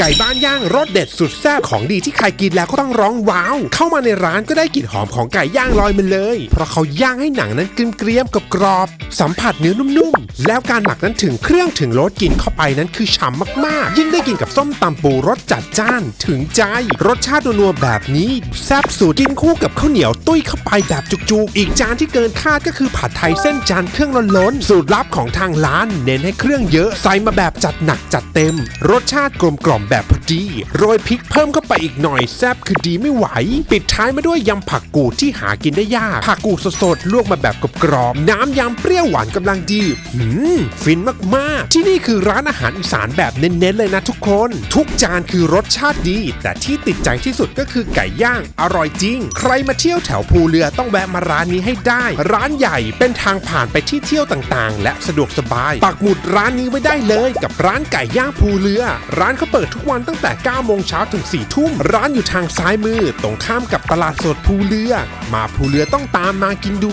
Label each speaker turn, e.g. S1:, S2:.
S1: ไก่บ้านย่างรสเด็ดสุดแซ่บของดีที่ใครกินแล้วก็ต้องร้องว้าว เข้ามาในร้านก็ได้กลิ่นหอมของไก่ย่างลอยมาเลย เพราะเขาย่างให้หนังนั้นกริมเกรียมกับกรอบ สัมผัสเนื้อนุ่มๆ แล้วการหมักนั้นถึงเครื่องถึงรสกินเข้าไปนั้นคือฉ่ำมากๆ ยิ่งได้กินกับส้มตำปูรสจัดจ้านถึงใจ รสชาตินัวๆแบบนี้แซ่บสูตรกินคู่กับข้าวเหนียวตุ้ยเข้าไปแบบจุกๆ อีกจานที่เกินคาดก็คือผัดไทยเส้นจานเครื่องล้นๆสูตรลับของทางร้าน เน้นให้เครื่องเยอะใส่มาแบบจัดหนักจัดเต็ม รสชาติกลมกล่อมแบบพอ ดี โรยพริกเพิ่มเข้าไปอีกหน่อยแซบคือดีไม่ไหว ปิดท้ายมาด้วยยำผักกูดที่หากินได้ยาก ผักกูดสดๆลวกมาแบบกรอบๆน้ำยำเปรี้ยวหวานกำลังดีหืมฟินมากๆ ที่นี่คือร้านอาหารอีสานแบบเน้นๆเลยนะทุกคน ทุกจานคือรสชาติดี แต่ที่ติดใจที่สุดก็คือไก่ย่างอร่อยจริง ใครมาเที่ยวแถวภูเรือต้องแวะมาร้านนี้ให้ได้ ร้านใหญ่เป็นทางผ่านไปที่เที่ยวต่างๆ และสะดวกสบาย ปักหมุดร้านนี้ไว้ได้เลย กับร้านไก่ย่างภูเรือ ร้านเขาเปิดทุกวันตั้งงแต่ 9 โมงเช้าถึง 4 ทุ่ม ร้านอยู่ทางซ้ายมือ ตรงข้ามกับตลาดสดภูเรือ มาภูเรือต้องตามมากินดู